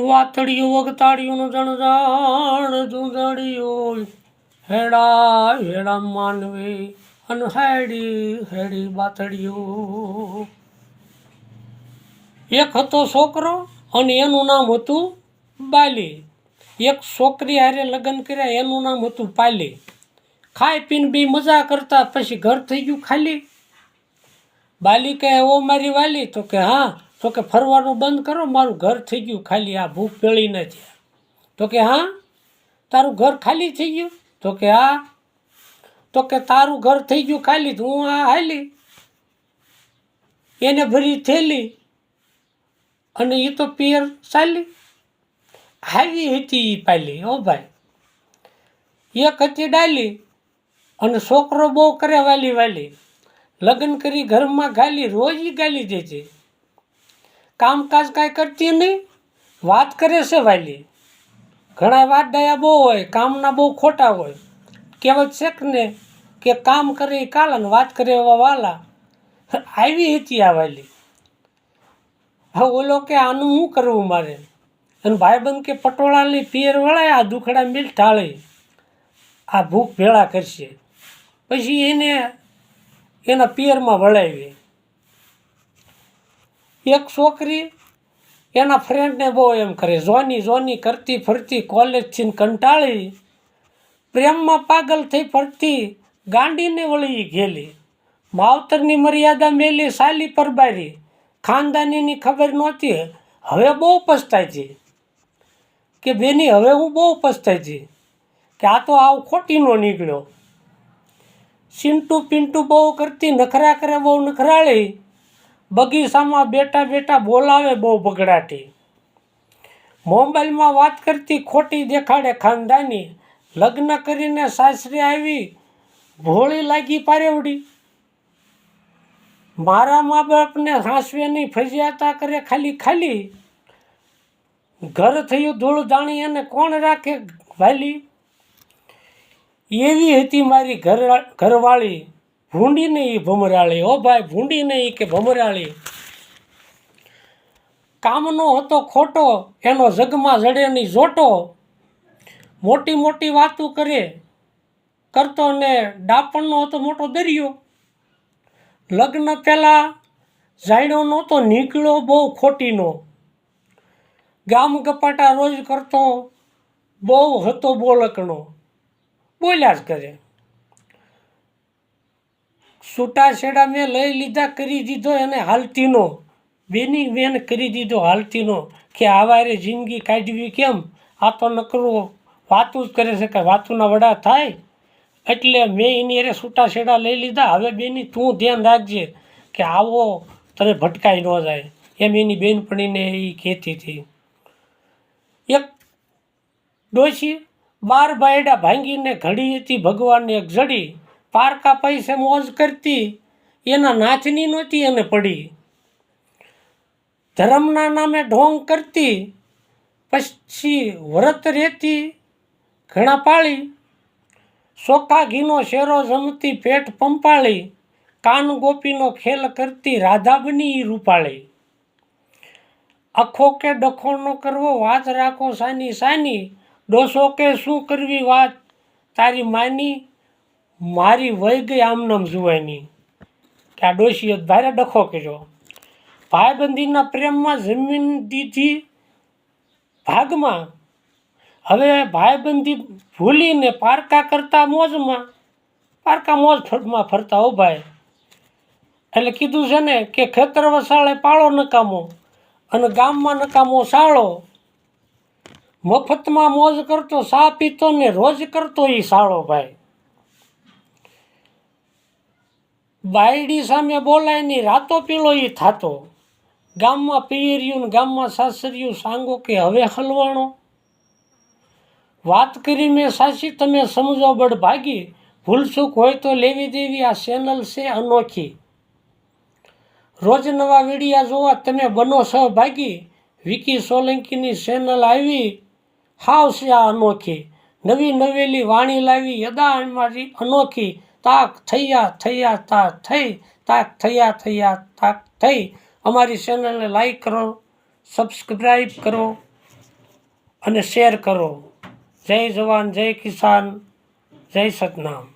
વાતળીઓ જણ જણજાણ જુંદડીઓ હેડા હેડા માનવે અને હેડી હેડી બાતળીઓ એક હતો છોકરો અને એનું નામ હતું બાલી. એક છોકરી હારે લગ્ન કર્યા, એનું નામ હતું પાલી. ખાઈ પીને બી મજા કરતા, પછી ઘર થઈ ગયું ખાલી. બાલી કહે ઓ મારી વાલી, તો કે, હા. તો કે ફરવાનું બંધ કરો, મારું ઘર થઈ ગયું, ખાલી આ ભૂખ પેળી નથી તો કે હા, તારું ઘર ખાલી થઈ ગયું? તો કે હા. તો કે તારું ઘર થઈ ગયું ખાલી હું આ હાલી. એને ભરી થેલી. અને એ તો પિયર ચાલી હાવી હતી એ પાલી ઓ ભાઈ. એક હતી ડાલી, અને છોકરો બહુ કરે વાલી. વાલી લગ્ન કરી ઘરમાં ગાલી, રોજ ગાલી દે છે કામકાજ કાંઈ કરતી નહીં. વાત કરે છે વાલી. ઘણા વાત ડાયા બહુ હોય, કામના બહુ ખોટા હોય. કહેવત છે ને કે કામ કરે એ કાલા ને વાત કરે એવા વાલા. આવી હતી આ વાલી. હવે ઓલો કે, આનું શું કરવું મારે? અને ભાઈબંધ કે, પટોળાની પિયર વળાય આ દુખડા મિલ ટાળે આ ભૂખ ભેળા કરશે. પછી એને, એના પિયરમાં વળાવી. એક છોકરી એના ફ્રેન્ડને બહુ એમ કરે, જોની જોની, કરતી ફરતી કોલેજથી કંટાળી, પ્રેમમાં પાગલ થઈ ફરતી, ગાંડીને વળી ઘેલી માવતરની મર્યાદા મેલી, સાલી પરબારી ખાનદાનીની ખબર નહોતી, હવે બહુ પસ્તાય છે કે બેની, હવે હું બહુ પસ્તાય છે કે આ તો આવ ખોટીનો નીકળ્યો. સિંટુ પિન્ટુ બહુ કરતી, નખરા કરે, બહુ નખરાળી. બગીચામાં બેઠા બેઠા બોલાવે બહુ બગડાટી મોબાઈલમાં વાત કરતી ખોટી દેખાડે ખાનદાની. લગ્ન કરીને સાસરી આવી, ભોળી લાગી પારેવડી. મારા મા બાપને હાંસવે નહીં ફજિયાતા કરે ખાલી ખાલી. ઘર થયું ધૂળ દાણી અને કોણ રાખે વાલી? એવી હતી મારી ઘર, ઘરવાળી. ભૂંડી નહીં ભમરાળી. ઓ ભાઈ ભૂંડી નહીં કે ભમરાળી. કામનો હતો ખોટો, એનો જગમાં જડે નહીં જોટો. મોટી મોટી વાતો કરે. કરતો ને ડાપણનો હતો મોટો દરિયો. લગ્ન પહેલાં જાણ્યો નહોતો, નીકળ્યો બહુ ખોટીનો. ગામ ગપાટા રોજ કરતો, બહુ હતો બોલકણો. બોલ્યા જ કરે. છૂટાછેડા મેં લઈ લીધા કરી દીધો એને હાલતીનો. બેની બેન કરી દીધો હાલતીનો કે આવારે જિંદગી કાઢવી કેમ? આ તો નકરું વાતું જ કરે છે કે વાતુના વડા થાય. એટલે મેં એની અરે છૂટાછેડા લઈ લીધા. હવે બેની તું ધ્યાન રાખજે કે આવો તને ભટકાઈ ન જાય. એમ એની બેનપણીને એ કહેતી હતી. એક ડોશી બાર બાયડા ભાંગીને ઘડી હતી ભગવાનને એક જડી. પારકા પૈસે મોજ કરતી, એના નાચની નહોતી એને પડી. ધર્મના નામે ઢોંગ કરતી, પછી વ્રત રહેતી ઘણા પાળી. સોખા ઘીનો શેરો જમતી, પેટ પંપાળી. કાન ગોપીનો ખેલ કરતી, રાધા બની રૂપાળી. અખો કે ડખો ન કરવો, વાત રાખો સાની સાની. ડોસો કે શું કરવી વાત તારી માની? મારી વહી ગઈ આમનામ જુવાની કે આ ડોશીએ ભારે ડખો કર્યો. ભાઈબંધીના પ્રેમમાં જમીન દીધી ભાગમાં. હવે ભાઈબંધી ભૂલીને પારકા કરતા મોજમાં, પારકા મોજ ફટમાં ફરતા હો એટલે કીધું છે ને કે ખેતર વસાળે પાળો નકામો અને ગામમાં નકામો સાળો. મફતમાં મોજ કરતો સા પીતો ને રોજ કરતો એ સાળો ભાઈ. બાયડી સામે બોલાય નહીં રાતો પીળો એ થાતો. ગામમાં પિયરિયું ગામમાં સાસરિયું સાંગો કે હવે હલવાણો? વાત કરી મેં સાચી તમે સમજો બડ ભાગી. ભૂલચૂક હોય તો લેવી દેવી, આ ચેનલ છે અનોખી. રોજ નવા વિડીયા જોવા તમે બનો સહભાગી. વિકી સોલંકીની ચેનલ આવી. હાવ છે આ અનોખી. નવી નવેલી વાણી લાવી યદા અનોખી. તાક થયા થયા તાક થઈ, તાક થયા થયા તાક થઈ. અમારી ચેનલને લાઈક કરો સબસ્ક્રાઈબ કરો અને શેર કરો. જય જવાન, જય કિસાન, જય સતનામ.